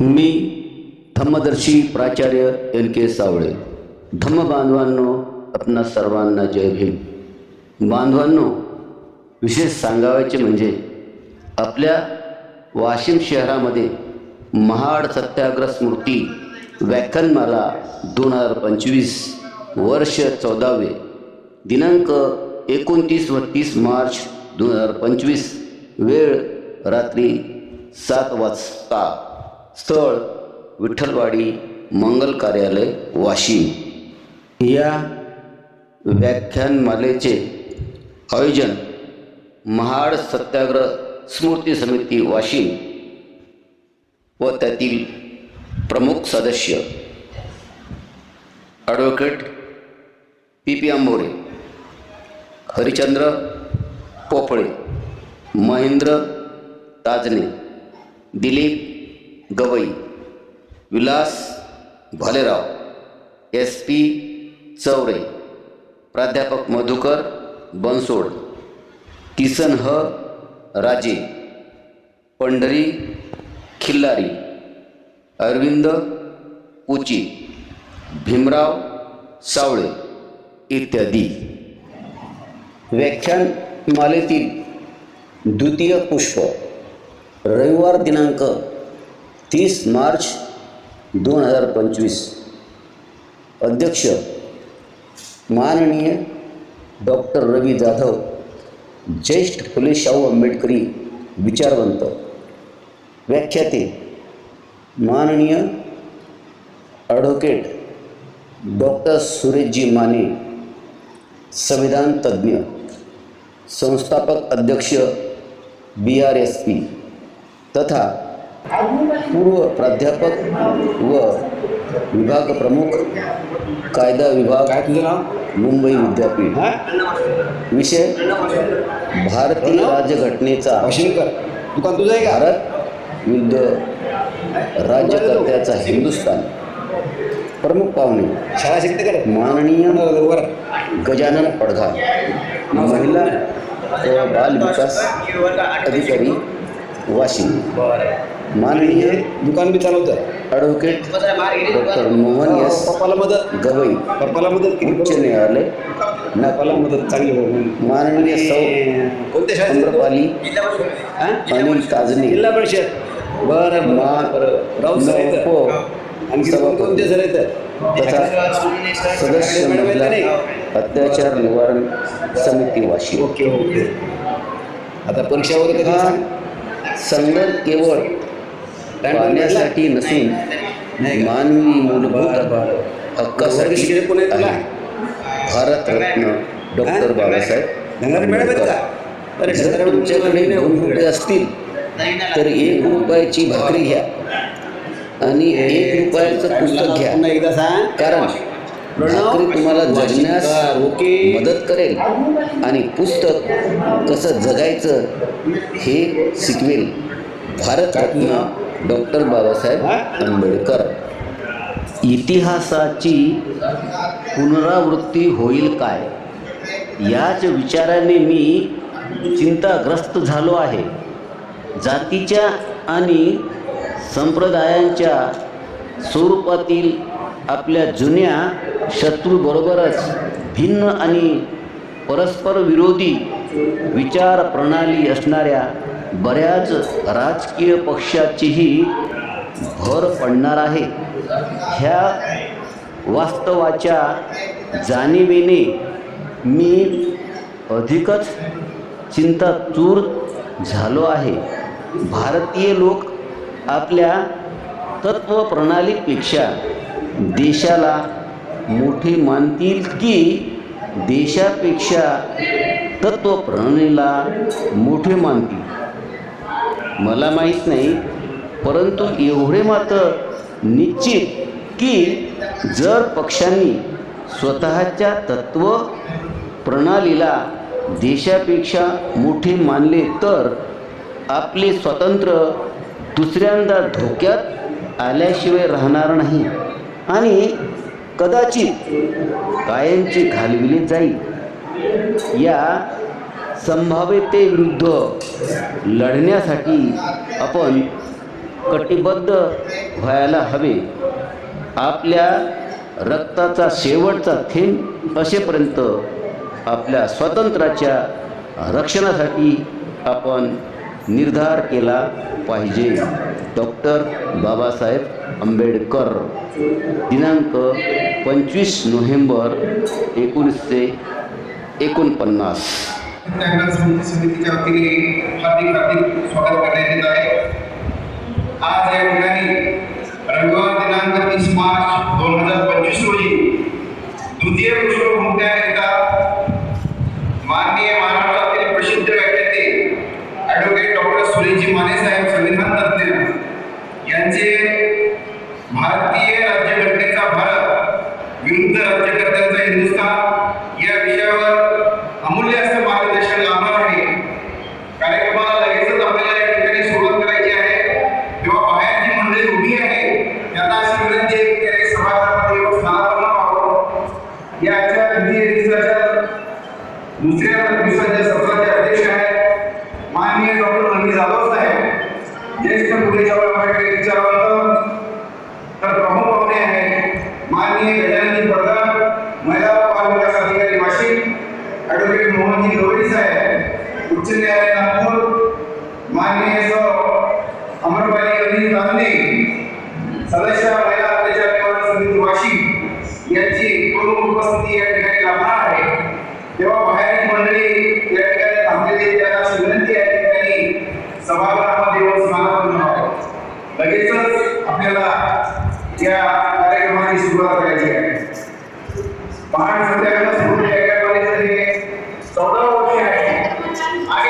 मी धम्मदर्शी प्राचार्य एन के सावळे. धम्म बांधवांनो आपणा सर्वांना जय भीम. बांधवांनो विशेष सांगावायचे म्हणजे आपल्या वाशिम शहरामध्ये महाड सत्याग्रह स्मृती व्याख्यानमाला दोन हजार पंचवीस वर्ष चौदावे दिनांक एकोणतीस व तीस मार्च दोन हजार पंचवीस वेळ रात्री सात वाजता. स्थळ विठ्ठलवाडी मंगल कार्यालय वाशिम या व्याख्यानमालेचे आयोजन महाड सत्याग्रह स्मृती समिती वाशिम व त्यातील प्रमुख सदस्य. Advocate P P Ambore Harichandra Popale Mahendra Tajane Dilip Gawai Vilas Bhalerao S P Chaure प्राध्यापक मधुकर बनसोड किसन ह. राजे पंढरी खिल्लारी अरविंद उची भीमराव सावळे इत्यादी. व्याख्यान मालेतील द्वितीय पुष्प रविवार दिनांक तीस मार्च दोन हज़ार पंचवीस. अध्यक्ष, माननीय डॉक्टर रवी जाधव, ज्येष्ठ फुले शाहू आंबेडकरी विचारवंत. व्याख्याते, माननीय ॲडव्होकेट डॉक्टर सुरेशजी माने, संविधान तज्ज्ञ, संस्थापक अध्यक्ष, बी आर एस पी, तथा पूर्व प्राध्यापक व विभाग प्रमुख कायदा विभाग मुंबई विद्यापीठ. विषय भारतीय राज्यघटनेचा. भारत विरुद्ध राज्यकर्त्याचा हिंदुस्थान. प्रमुख पाहुणे. शाळा शिकते? माननीय गजानन पडघा. महिला बाल विकास अधिकारी वाशिम. माननीय दुकान बी चालवतं ॲडव्होकेट डॉक्टर मोहन एस पप्पाला मदत. गवई. पप्पाला मदत उच्च न्यायालय. पप्पाला मदत चांगली हो माननीय सौ कोणत्या शाळेत? आम्रपाली हा? अनिल ताजने. जिल्हा परिषद. बरं मा राऊत सर येतं नौको आणखी कोण कोणते सर येतं तथा सदस्य महिला अत्याचार निवारण समिती वाशिम. Okay okay. आता परीक्षा वगैरे कधी हा. सांग? संदर्भ केवळ पाहण्यासाठी नसून मानवी मूलभूत हक्कासाठी आहे. भारतरत्न डॉक्टर बाबासाहेब जर तुमच्याकडे दोन रुपये असतील तर एक रुपयाची भाकरी घ्या. आणि एक रुपयाचं पुस्तक घ्या. कारण भाकरी तुम्हाला जगण्यास मदत करेल आणि पुस्तक कसं जगायचं हे शिकवेल. भारतरत्न डॉक्टर बाबासाहेब आंबेडकर. इतिहासाची पुनरावृत्ती होईल काय? याच विचाराने मी चिंताग्रस्त झालो आहे. जातीच्या आणि संप्रदायांच्या स्वरूपातील आपल्या जुन्या शत्रूबरोबरच भिन्न आणि परस्पर विरोधी विचार प्रणाली असणाऱ्या बऱ्याच राजकीय पक्षाचीही भर पडणार आहे. ह्या वास्तवाच्या जाणीवेने मी अधिकच चिंताचूर झालो आहे. भारतीय लोक आपल्या तत्वप्रणालीपेक्षा देशाला मोठे मानतील की देशापेक्षा तत्वप्रणालीला मोठे मानतील? मला माहीत नाही परंतु एवढे मात्र निश्चित की जर पक्षांनी स्वतःच्या तत्व प्रणालीला देशापेक्षा मोठे मानले तर आपले स्वातंत्र्य दुसऱ्यांदा धोक्यात आल्याशिवाय राहणार नाही आणि कदाचित कायमची घालविली जाईल. या संभाव्यतेविरुद्ध लढण्यासाठी आपण कटिबद्ध व्हायला हवे. आपल्या रक्ताचा शेवटचा थेंब असेपर्यंत आपल्या स्वातंत्र्याच्या रक्षणासाठी आपण निर्धार केला पाहिजे. डॉक्टर बाबासाहेब आंबेडकर. दिनांक पंचवीस नोव्हेंबर एकोणीसशे एकोणपन्नास. त्यांना समितीच्या वतीने हार्दिक हार्दिक स्वागत करण्यात येत आहे. आज या ठिकाणी रविवार दिनांक तीस मार्च दोन हजार पंचवीस रोजी द्वितीय विश्व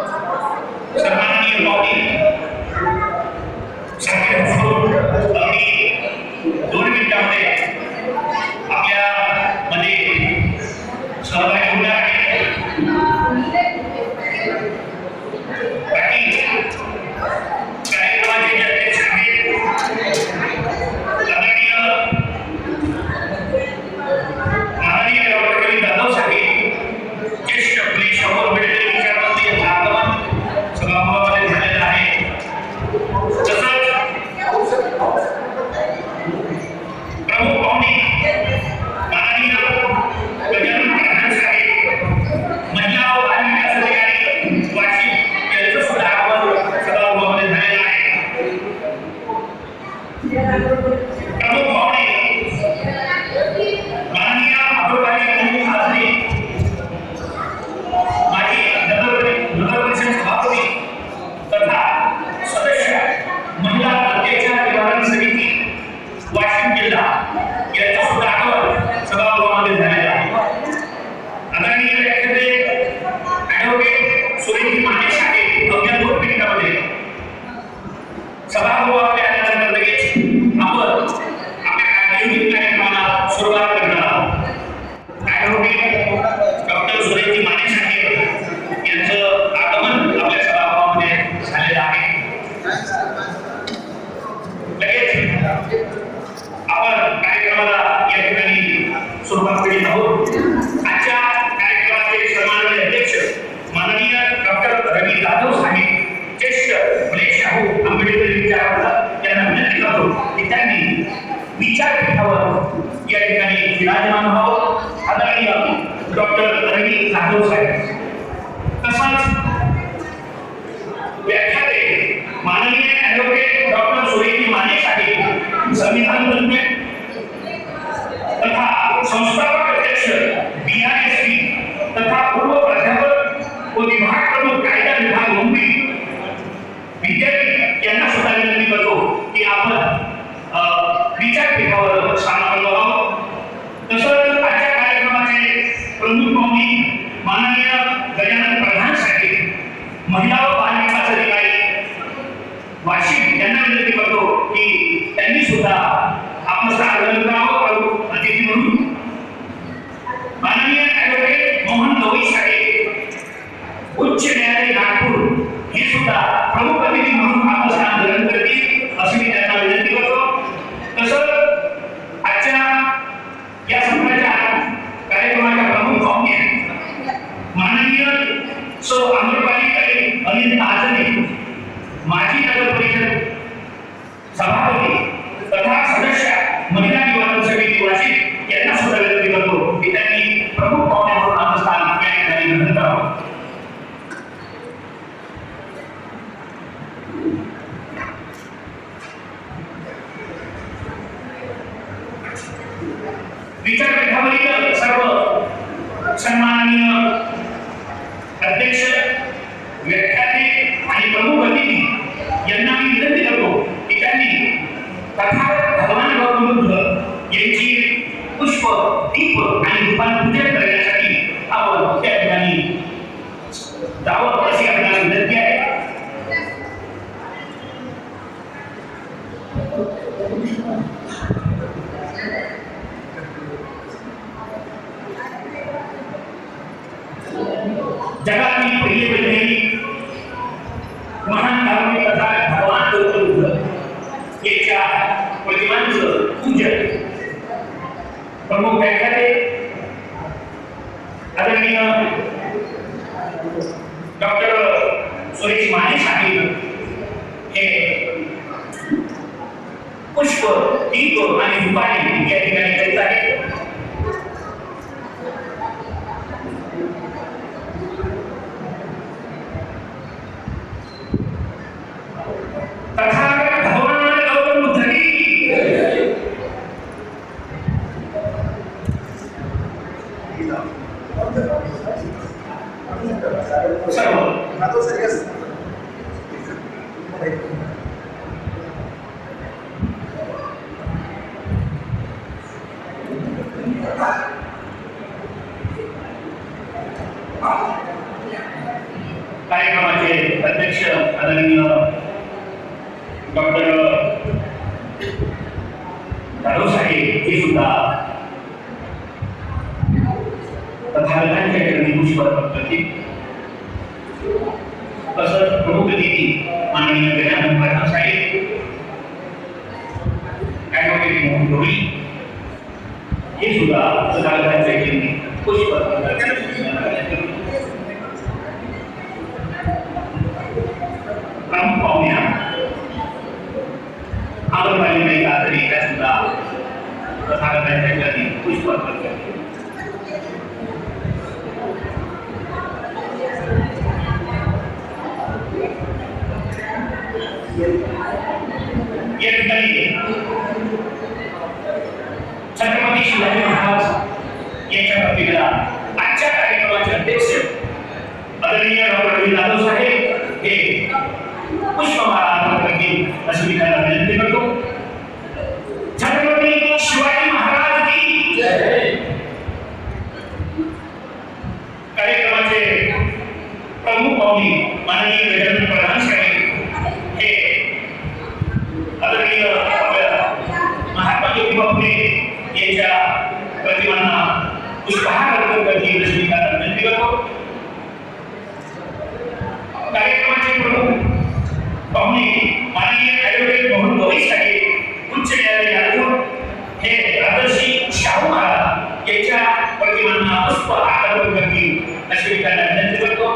Oh. विराजमान आहोत. आदरणीय डॉक्टर रवी जाधव साहेब. तसंच व्याख्याते माननीय ॲडव्होकेट डॉक्टर सुरेश माने साहेब संविधान तज्ञ तथा संस्थापक अध्यक्ष बी आय एस पी तथा पूर्व प्राध्यापक व विभाग प्रमुख कायदा विभाग मुंबई विद्यापीठ यांना सुद्धा विनंती करतो की आपण विचारपीठावर पुष्प दीप आणि दीपान पूजन करण्यासाठी आपण त्या ठिकाणी जावं अशी आपल्याला विनंती आहे जगातील पहिले वैज्ञानिक महान कारुण्य कथा भगवान गौतम बुद्ध यांच्या प्रतिमांचं पूजन प्रमुख व्याख्याते आदरणीय डॉक्टर सुरेश माने साहेब हे पुष्प दीप आणि दुपारी या ठिकाणी करीत आहेत कार्यक्रमाचे अध्यक्ष आदरणीय डॉक्टर जाधव साहेब हे सुद्धा तथागतांच्या चरणी पुष्प अर्पण करतील तसंच प्रमुख अतिथी माननीय गजानन प्रधान साहेब ॲडव्होकेट मोहन गवळी हे सुद्धा तथागतांच्या चरणी पुष्प अर्पण करतील प्रमुख पाहुण्या आगरवाली कातरी त्या सुद्धा तथागतांच्या चरणी पुष्प अर्पण करतील या ठिकाणी छत्रपती शिवाजी व्यक्तीला आजच्या कार्यक्रमाचे अध्यक्ष आदरणीय डॉक्टर जाधव साहेब हे पुष्पमाला अर्पण करतील अशी मी त्यांना विनंती करतो. छत्रपती शिवाजी महाराज की कार्यक्रमाचे प्रमुख पाहुणे माननीय गजानन प्रधान साहेब हे आदरणीय महात्मा ज्योतिबा फुले यांच्या प्रतिमांना पुष्पहार अर्पण विनंती करतो कार्यक्रमाचे प्रमुख पाहुणे माननीय ॲडव्होकेट मोहन साहेब उच्च न्यायालय नागपूर हे राजर्षी शाहू महाराज यांच्या प्रतिमांना पुष्प अर्पण करतील अशी विनंती करतो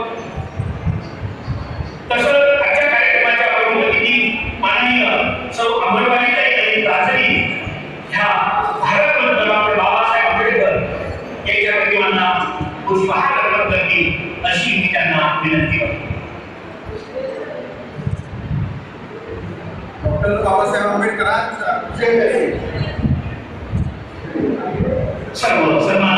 तसंच आजच्या कार्यक्रमाच्या प्रमुख अतिथी माननीय सौ अंबरवाली ताई आणि राजरी ह्या भारतरत्न डॉक्टर बाबासाहेब आंबेडकर यांच्या प्रतिमांना पुष्पहार अर्पण करतील अशी मी त्यांना विनंती करतो डॉक्टर बाबासाहेब आंबेडकरांचा जय सर्व सन्मान